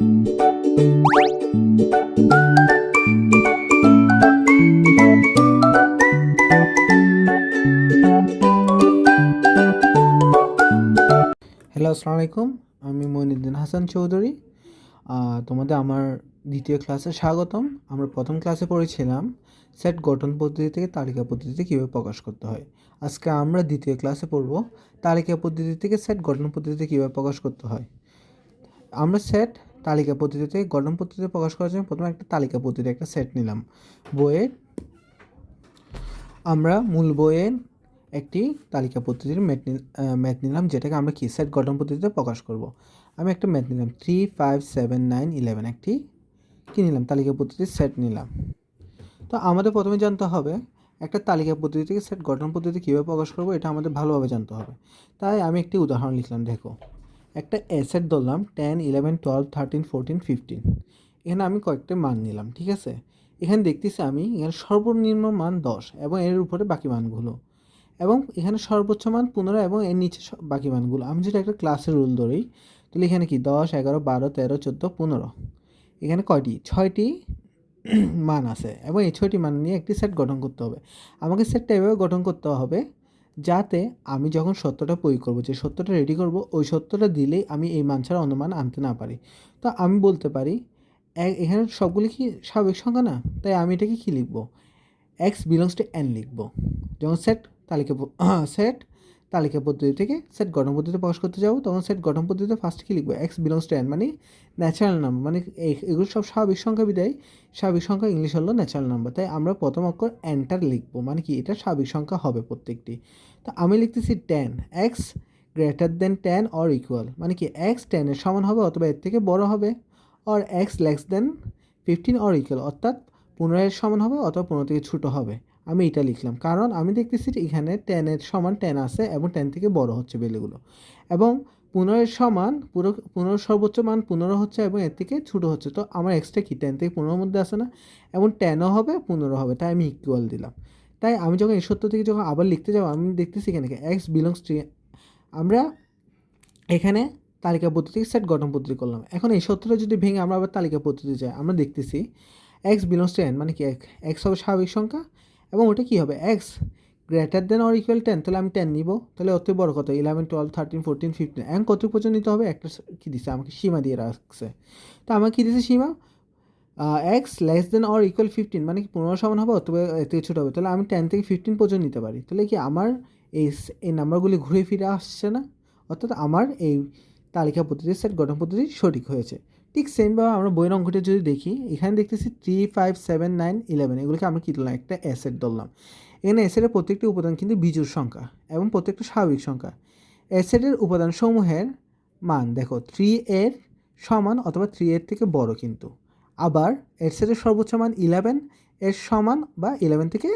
Hello আসসালামু আলাইকুম আমি মইনুদ্দিন হাসান চৌধুরী। তোমাদের আমার দ্বিতীয় ক্লাসে স্বাগতম। আমরা প্রথম ক্লাসে পড়েছিলাম সেট গঠন পদ্ধতি থেকে তালিকা পদ্ধতিতে কীভাবে প্রকাশ করতে হয়। আজকে আমরা দ্বিতীয় ক্লাসে পড়ব তালিকা পদ্ধতি থেকে সেট গঠন পদ্ধতিতে কীভাবে প্রকাশ করতে হয়। আমরা সেট তালিকা পদ্ধতিতে, গঠন পদ্ধতিতে প্রকাশ করার জন্য প্রথমে একটা তালিকা পদ্ধতি, একটা সেট নিলাম। বইয়ের, আমরা মূল বইয়ের একটি তালিকা পদ্ধতির ম্যাথ ম্যাথ নিলাম, যেটাকে আমরা কি? সেট গঠন পদ্ধতিতে প্রকাশ করব। আমি একটা ম্যাথ নিলাম three five seven nine eleven একটি কী নিলাম? তালিকা পদ্ধতির সেট নিলাম। তো আমাদের প্রথমে জানতে হবে, একটা তালিকা পদ্ধতি থেকে সেট গঠন পদ্ধতি কীভাবে প্রকাশ করব, এটা আমাদের ভালোভাবে জানতে হবে। তাই আমি একটি উদাহরণ লিখলাম, দেখো। একটা এসেট ধরলাম ten eleven twelve thirteen fourteen fifteen এখানে আমি কয়েকটা মান নিলাম, ঠিক আছে? এখানে দেখতেছি আমি এখানে সর্বনিম্ন মান দশ এবং এর উপরে বাকি মানগুলো। এবং এখানে সর্বোচ্চ মান পনেরো এবং এর নিচে বাকি মানগুলো। আমি যদি একটা ক্লাসের রুল ধরি, তাহলে এখানে কি দশ, এগারো, বারো, তেরো, চোদ্দ, পনেরো। এখানে কয়টি? ছয়টি মান আছে। এবং এই ছয়টি মান নিয়ে একটি সেট গঠন করতে হবে। আমাকে সেটটা এভাবে গঠন করতে হবে যাতে আমি যখন সত্যটা প্রয়োগ করব, যে সত্যটা রেডি করব, ওই সত্যটা দিলেই আমি এই মান ছাড়া অনুমান মান আনতে না পারি। তো আমি বলতে পারি এখানে সবগুলি কি স্বাভাবিক সংখ্যা না? তাই আমি এটাকে কী লিখব? এক্স বিলংস টু এন লিখব। যখন সেট তালিকা সেট তালিকা পদ্ধতি থেকে সেট গঠন পদ্ধতিতে প্রকাশ করতে যাব। তখন সেট গঠন পদ্ধতিতে ফার্স্ট কি লিখব? এক্স বিলংস টু এন মানে ন্যাচারাল নাম্বার মানে এগুলো সব স্বাভাবিক সংখ্যা বিদায়। স্বাভাবিক সংখ্যা ইংলিশ হলো ন্যাচারাল নাম্বার তাই আমরা প্রথম অক্ষর এন্টার লিখব মানে কি এটা স্বাভাবিক সংখ্যা হবে প্রত্যেকটি। তো আমি লিখতেছি ten x greater than ten or equal মানে কি এক্স টেনের সমান হবে অথবা এর থেকে বড় হবে or x less than fifteen or equal অর্থাৎ পনেরোয়ের সমান হবে অথবা পনেরো থেকে ছোটো হবে। আমি এটা লিখলাম। কারণ আমি দেখতেছি এখানে টেনের সমান টেন আছে এবং টেন থেকে বড় হচ্ছে বেলেগুলো এবং পনেরোর সমান পুরো, পনেরো সর্বোচ্চ মান পনেরো হচ্ছে এবং এর থেকে ছোটো হচ্ছে। তো আমার এক্সট্রা কি? টেন থেকে পনেরোর মধ্যে আসে না? এবং টেনও হবে, পনেরো হবে। তাই আমি ইকুয়াল দিলাম। তাই আমি যখন এই সত্য থেকে যখন আবার লিখতে যাব, আমি দেখতেছি এখানে এক্স বিলংস টু আমরা এখানে তালিকা পদ্ধতি সেট গঠন পদ্ধতি করলাম। এখন এই সত্যটা যদি ভেঙে আমরা আবার তালিকা পদ্ধতি যাই, আমরা দেখতেছি এক্স বিলংস টু এন মানে কি? এক্স হবে স্বাভাবিক সংখ্যা এবং ওটা কী হবে? X greater than or equal ten তাহলে আমি টেন নিব। তাহলে অত বড় কত? Eleven twelve thirteen fourteen fifteen এখন কত পর্যন্ত নিতে হবে? একটা কী দিছে? আমাকে সীমা দিয়ে রাখছে। তো আমাকে কী দিছে সীমা? X less than or equal fifteen মানে কি পনেরো সমান হবে? অথবা থেকে ছোটো হবে। তাহলে আমি টেন থেকে ফিফটিন পর্যন্ত নিতে পারি। তাহলে কি আমার এই এই নাম্বারগুলি ঘুরে ফিরে আসছে না? অর্থাৎ আমার এই তালিকা পদ্ধতি সেট গঠন পদ্ধতি সঠিক হয়েছে। ঠিক সেমভাবে আমরা বইয়ের অঙ্কটা যদি দেখি, এখানে দেখতেছি three five seven nine eleven এগুলোকে আমরা কী ধরলাম? একটা অ্যাসেট ধরলাম। এখানে অ্যাসেটের প্রত্যেকটি উপাদান কিন্তু বিজুর সংখ্যা এবং প্রত্যেকটা স্বাভাবিক সংখ্যা। অ্যাসেটের উপাদান সমূহের মান দেখো থ্রি এর সমান অথবা থ্রি এর থেকে বড় কিন্তু। আবার অ্যাসেটের সর্বোচ্চ মান ইলেভেন এর সমান বা ইলেভেন থেকে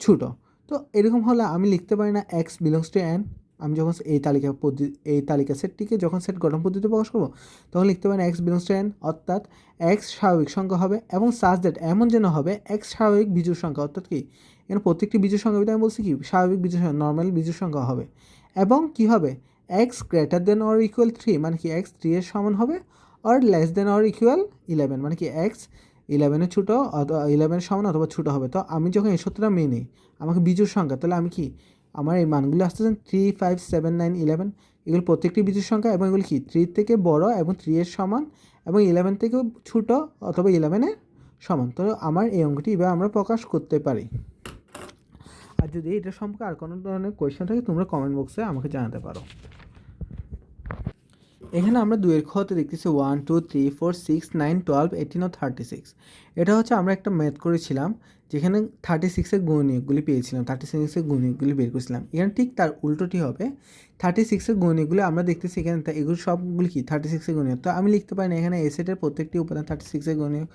ছোটো। তো এরকম হলে আমি লিখতে পারি না এক্স বিলংস টু এন আমি যখন এই তালিকা পদ্ধতি এই তালিকা সেটটিকে যখন সেট গঠন পদ্ধতিতে প্রকাশ করব, তখন লিখতে পারেন এক্স বিলংস টু এন অর্থাৎ এক্স স্বাভাবিক সংখ্যা হবে এবং সাজ দ্যাট এমন যেন হবে এক্স স্বাভাবিক বিজুর সংখ্যা, অর্থাৎ কি? এখানে প্রত্যেকটি বিজুর সংখ্যা আমি বলছি কি? স্বাভাবিক বিজুর সংখ্যা নর্মাল বিজুর সংখ্যা হবে। এবং কি হবে? X greater than or equal three মানে কি এক্স থ্রি এর সমান হবে or less than or equal eleven মানে কি এক্স ইলেভেনের ছোটো অথবা ইলেভেনের সমান অথবা ছোটো হবে। তো আমি যখন এই সত্যটা মেনে আমাকে বিজুর সংখ্যা, তাহলে আমি কি? আমার এই মানগুলো চান three five seven nine eleven এগুলো প্রত্যেকটি বিজুর সংখ্যা এবং এগুলো কি? থ্রি থেকে বড় এবং থ্রি এর সমান এবং ইলেভেন থেকেও ছোটো অথবা ইলেভেনের সমান। তো আমার এই অঙ্কটি এবার আমরা প্রকাশ করতে পারি। আর যদি এটা সম্পর্কে আর কোনো ধরনের কোয়েশ্চেন থাকে, তোমরা কমেন্ট বক্সে আমাকে জানাতে পারো। এখানে আমরা দুয়ের খতে দেখতেছি one two three four six nine twelve eighteen ও থার্টি সিক্স এটা হচ্ছে আমরা একটা ম্যাথ করেছিলাম, যেখানে থার্টি সিক্সের গুণনীয়কগুলি পেয়েছিলাম থার্টি সিক্সের গুণনীয়কগুলি বের করেছিলাম। এখানে ঠিক তার উল্টোটি হবে। থার্টি সিক্সের গুণনীয়কগুলি আমরা দেখতেছি এখানে এগুলো সবগুলি কি? থার্টি সিক্সের গুণনীয়ক। তো আমি লিখতে পারি না, এখানে এসেটের প্রত্যেকটি উপাদান থার্টি সিক্সের গুণনীয়ক।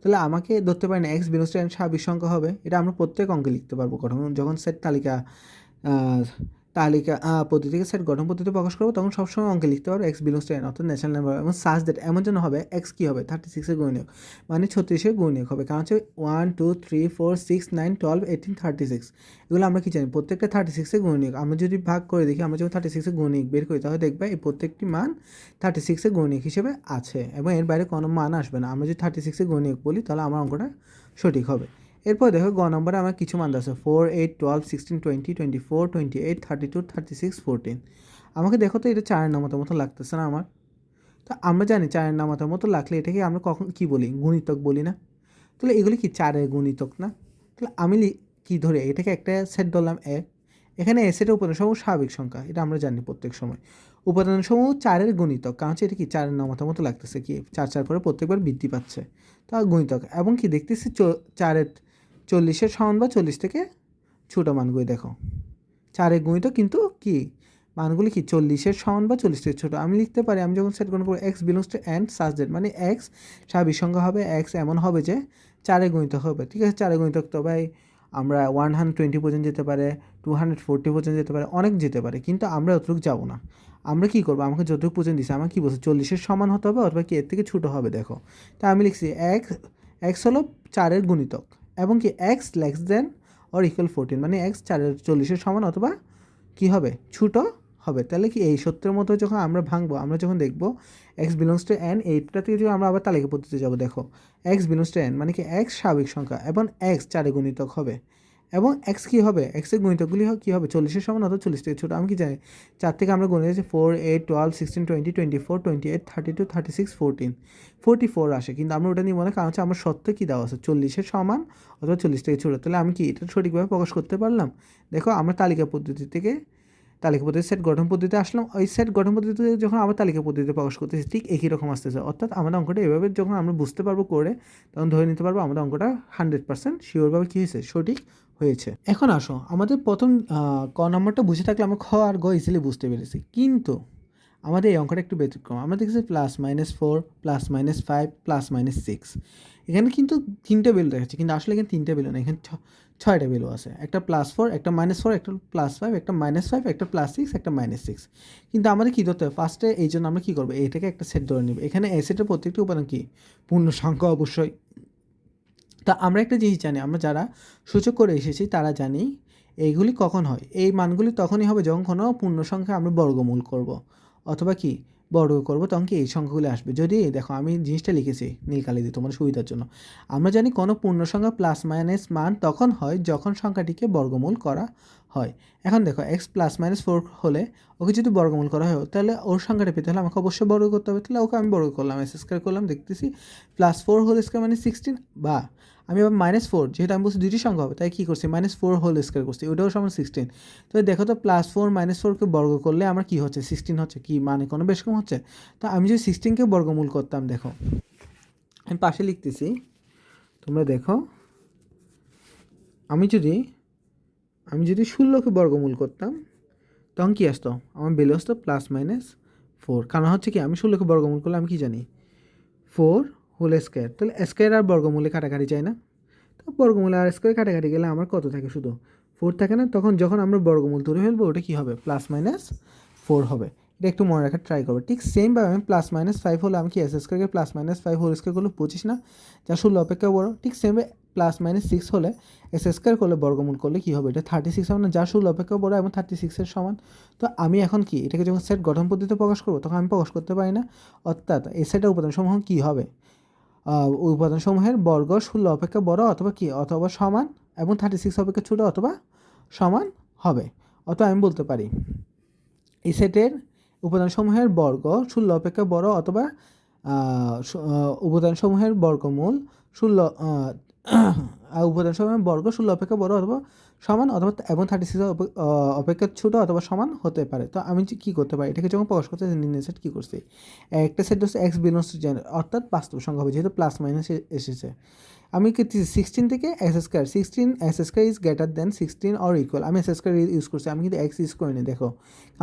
তাহলে আমাকে ধরতে পারি না এক্স বিলংস টু স্বাভাবিক হবে। এটা আমরা প্রত্যেক অঙ্কে লিখতে পারব কখন। যখন সেট তালিকা তালিকা পদ্ধতিকে সেট গঠন পদ্ধতি প্রকাশ করব, তখন সবসময় অঙ্কে লিখতে পারব এক্স বিলংস টু এন অর্থাৎ ন্যাচারাল নাম্বার এবং সার্চ দ্যাট এমন যেন হবে এক্স কী হবে? থার্টি সিক্সের গুণনীয়ক মানে ছত্রিশের গুণনীয়ক হবে। কারণ হচ্ছে one two three four six nine twelve eighteen thirty six এগুলো আমরা কি জানি? প্রত্যেকটা থার্টি সিক্সের গুণনীয়ক আমরা যদি ভাগ করে দেখি, আমরা যখন থার্টি সিক্সের গুণনীয়ক বের করি, তাহলে দেখবে এই প্রত্যেকটি মান থার্টি সিক্সের গুণনীয়ক হিসেবে আছে এবং এর বাইরে কোনো মান আসবে না। আমরা যদি থার্টি সিক্সের গুণনীয়ক বলি, তাহলে আমার অঙ্কটা সঠিক হবে। এরপর দেখো গ নম্বরে আমার কিছু মান আছে four eight twelve sixteen twenty twenty four twenty eight thirty two thirty six forty আমাকে দেখো তো এটা চারের নামাতার মতো লাগতেছে না আমার। তো আমরা জানি চারের নামাতার মতো লাগলে এটাকে আমরা কখন কী বলি? গুণিতক বলি না। তাহলে এগুলি কি চারের গুণিতক না? তাহলে আমি কি ধরে? এটাকে একটা সেট ধরলাম এক এখানে এ সেটের উপাদান সমূহ স্বাভাবিক সংখ্যা, এটা আমরা জানি প্রত্যেক সময়। উপাদান সমূহ চারের গুণিতক, কারণ হচ্ছে এটা কি চারের নামাতার মতো লাগতেছে কি? চার চার করে প্রত্যেকবার বৃদ্ধি পাচ্ছে। তা গুণিতক, এবং কি দেখতেছি চারের চল্লিশের সমান বা চল্লিশ থেকে ছোটো মানগুলি দেখো। চারে গুণিত কিন্তু কি? মানগুলি কি? চল্লিশের সমান বা চল্লিশ থেকে ছোটো। আমি লিখতে পারি, আমি যখন সেট গণনা করব x belongs to and such that মানে এক্স স্বাভাবিক সংখ্যা হবে এক্স এমন হবে যে চারে গুণিত হবে। ঠিক আছে? চারে গুণিত তো ভাই আমরা ওয়ান হান্ড্রেড টোয়েন্টি পর্যন্ত যেতে পারে টু হান্ড্রেড ফোরটি পর্যন্ত যেতে পারে, অনেক যেতে পারে, কিন্তু আমরা অতটুকু যাব না। আমরা কী করব? আমাকে যতটুকু পর্যন্ত দিচ্ছে আমার কী বলছে? চল্লিশের সমান হতে হবে অথবা কি? এর থেকে ছোটো হবে, দেখো। তা আমি লিখছি এক্স এক্স হলো চারের গুণিতক। এবং কি x less than or equal forty মানে এক্স চারের চল্লিশের সমান অথবা কি হবে? ছোটো হবে। তাহলে কি এই সত্যের মতো যখন আমরা ভাঙবো, আমরা যখন দেখব এক্স বিলংস টু এন এইটা থেকে যখন আমরা আবার তালিকা পদ্ধতিতে যাব, দেখো এক্স বিলংস টু এন মানে কি এক্স স্বাভাবিক সংখ্যা এবং এক্স চারে গুণিতক হবে। এবং এক্স কী হবে? এক্সের গুণিতকগুলি কী হবে? চল্লিশের সমান অথবা চল্লিশ থেকে ছোটো। আমি কি জানি? চার থেকে আমরা গণিত যাচ্ছি four eight twelve sixteen twenty twenty four twenty eight thirty two thirty six forty forty four আসে। কিন্তু আমরা ওটা নিব না কারণ হচ্ছে আমার সত্য কী দেওয়া আছে? চল্লিশের সমান অথবা চল্লিশ থেকে ছোটো। তাহলে আমি কি এটা সঠিকভাবে প্রকাশ করতে পারলাম? দেখো, আমরা তালিকা পদ্ধতি থেকে, তালিকা পদ্ধতি সেট গঠন পদ্ধতিতে আসলাম। ওই সেট গঠন পদ্ধতিতে যখন আবার তালিকা পদ্ধতিতে প্রকাশ করতেছি, ঠিক একই রকম আসতেছে। অর্থাৎ আমাদের অঙ্কটা এভাবে যখন আমরা বুঝতে পারব করে, তখন ধরে নিতে পারব আমাদের অঙ্কটা হান্ড্রেড পার্সেন্ট শিওরভাবে কী হয়েছে? সঠিক হয়েছে। এখন আসো, আমাদের প্রথম ক নম্বরটা বুঝে থাকলে আমরা খ আর গ ইজিলি বুঝতে পেরেছি। কিন্তু আমাদের এই অঙ্কটা একটু ব্যতিক্রম। আমরা দেখেছি plus minus four plus minus five plus minus six এখানে কিন্তু তিনটে বেলু দেখাচ্ছে, কিন্তু আসলে এখানে তিনটে বেলু না এখানে ছ- ছয়টা বেলু আছে। একটা প্লাস ফোর একটা মাইনাস ফোর একটা প্লাস ফাইভ একটা মাইনাস ফাইভ একটা প্লাস সিক্স একটা মাইনাস সিক্স কিন্তু আমাদের কী ধরতে হবে ফার্স্টে এই জন্য আমরা কী করব? এটাকে একটা সেট ধরে নেব। এখানে এ সেটের প্রত্যেকটি উপাদান কি? পূর্ণ সংখ্যা অবশ্যই। তা আমরা একটা জিনিস জানি, আমরা যারা সূচক করে এসেছি তারা জানি এইগুলি কখন হয়। এই মানগুলি তখনই হবে যখন কোনো পূর্ণ সংখ্যা আমরা বর্গমূল করব। অথবা কি? বর্গ করব, তখন কি এই সংখ্যাগুলি আসবে? যদি, দেখো আমি জিনিসটা লিখেছি নীল কালি দিয়ে তোমার সুবিধার জন্য। আমরা জানি কোনো পূর্ণ সংখ্যা প্লাস মাইনাস মান তখন হয় যখন সংখ্যাটিকে বর্গমূল করা হয়। এখন দেখো এক্স প্লাস মাইনাস ফোর হলে ওকে যদি বর্গমূল করা হয়, তাহলে ওর সংখ্যাটা পেতে হলে আমাকে অবশ্যই বর্গ করতে হবে। তাহলে ওকে আমি বর্গ করলাম এস স্কোয়ার করলাম, দেখতেছি। প্লাস ফোর হোল স্কোয়ার মানে সিক্সটিন বা আমি আবার মাইনাস ফোর যেহেতু আমি বলছি দুইটি সংখ্যা হবে, তাই কী করছি? মাইনাস ফোর হোল স্কোয়ার করছি, ওটাও সমান সিক্সটিন তো দেখো তো প্লাস ফোর মাইনাস ফোরকে বর্গ করলে আমার কী হচ্ছে? সিক্সটিন হচ্ছে, কি মানে কোনো বেশ কম হচ্ছে? তো আমি যদি সিক্সটিনকে বর্গমূল করতাম, দেখো। আমি পাশে লিখতেছি, তোমরা দেখো। আমি যদি আমি যদি ষোলোকে বর্গমূল করতাম, তখন কী আসতো? আমার বেলে আসতো প্লাস মাইনাস ফোর কারণ হচ্ছে কি, আমি ষোলোকে বর্গমূল করলে আমি কী জানি? ফোর হোল স্কোয়ার তাহলে স্কোয়ার আর বর্গমূলে কাটাকাটি যায় না। তো বর্গমূলে আর স্কোয়ার কাটাকাটি গেলে আমার কত থাকে শুধু? ফোর থাকে না? তখন যখন আমরা বর্গমূল ধরে ফেলব, ওটা কী হবে? প্লাস মাইনাস ফোর হবে। এটা একটু মনে রাখার ট্রাই করব। ঠিক সেমভাবে আমি প্লাস মাইনাস ফাইভ হলে আমি কি এস স্কোয়ারকে plus minus five whole square করলে পঁচিশ না? যা ষোলো অপেক্ষা বড়। ঠিক সেমভাবে প্লাস মাইনাস সিক্স হলে এস স্কোয়ার করলে বর্গমূল করলে কী হবে? এটা থার্টি সিক্স হবে না যা ষোলো অপেক্ষা বড় এবং থার্টি সিক্সের সমান। তো আমি এখন কি? এটাকে যখন সেট গঠন পদ্ধতিতে প্রকাশ করব, তখন আমি প্রকাশ করতে পারি না। অর্থাৎ এই সেটের উপাদানসমূহ কী হবে? উপাদানসমূহের বর্গ ষোলো অপেক্ষা বড় অথবা কি? অথবা সমান এবং থার্টি সিক্স অপেক্ষা ছোটো অথবা সমান হবে। অথবা আমি বলতে পারি, এই সেটের উপাদানসমূহের বর্গ ষোলো অপেক্ষা বড় অথবা উপাদানসমূহের বর্গমূল ষোলো আহ, আহ, উপাদানসমূহের বর্গ ষোলো অপেক্ষা বড় অথবা সমান অথবা এবং থার্টি সিক্স অপেক্ষা ছোটো অথবা সমান হতে পারে। তো আমি কী করতে পারি? এটাকে যখন প্রকাশ করতে নির্ণয় সেট কী করছি? একটা সেট হচ্ছে এক্স বিলংস অর্থাৎ বাস্তব সংখ্যা হবে, যেহেতু প্লাস মাইনাস এসেছে। আমি সিক্সটিন থেকে x square sixteen x square is greater than sixteen or equal আমি এস স্কোয়ার ইউজ করছি, আমি কিন্তু এক্স ইউজ করিনি, দেখো।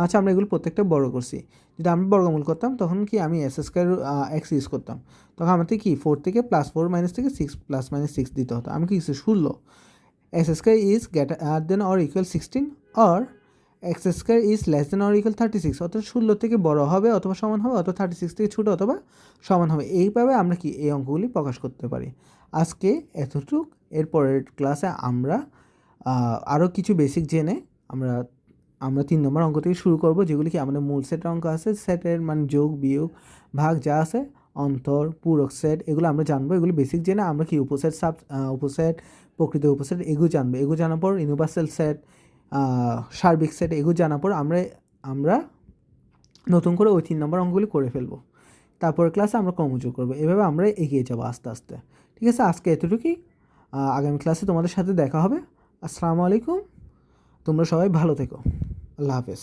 আচ্ছা আমরা এগুলো প্রত্যেকটা বড় করছি। যদি আমি বর্গমূল করতাম, তখন কি আমি এস স্কোয়ার এক্স ইউজ করতাম? তখন আমাদের কি ফোর থেকে প্লাস ফোর মাইনাস থেকে সিক্স প্লাস মাইনাস সিক্স দিতে হতো। আমি কি ষোলো square is greater than or equal sixteen or x square is less than or equal thirty six অর্থাৎ ষোলো থেকে বড় হবে অথবা সমান হবে, অথবা থার্টি সিক্স থেকে ছোটো অথবা সমান হবে। এইভাবে আমরা কি এই অঙ্কগুলি প্রকাশ করতে পারি? আজকে এতটুক। এরপরের ক্লাসে আমরা আরও কিছু বেসিক জেনে আমরা আমরা তিন নম্বর অঙ্ক থেকে শুরু করব, যেগুলি কি আমাদের মূল সেটের অঙ্ক আছে। সেটের মানে যোগ, বিয়োগ, ভাগ যা আছে, অন্তর, পূরক সেট এগুলো আমরা জানব। এগুলো বেসিক জেনে আমরা কি উপসেট সাব উপসেট প্রকৃত উপসেট, এগু জানবে। এগু জানার পর ইউনিভার্সাল সেট সার্বিক সেট এগু জানার পর আমরা আমরা নতুন করে ওই তিন নম্বর অঙ্কগুলি করে ফেলব। তারপর ক্লাসে আমরা কর্মযোগ করব। এভাবে আমরা এগিয়ে যাব আস্তে আস্তে। ঠিক আছে? আজকে এতটুকুই। আগামী ক্লাসে তোমাদের সাথে দেখা হবে। আসসালামু আলাইকুম। তোমরা সবাই ভালো থেকো। আল্লাহ হাফেজ।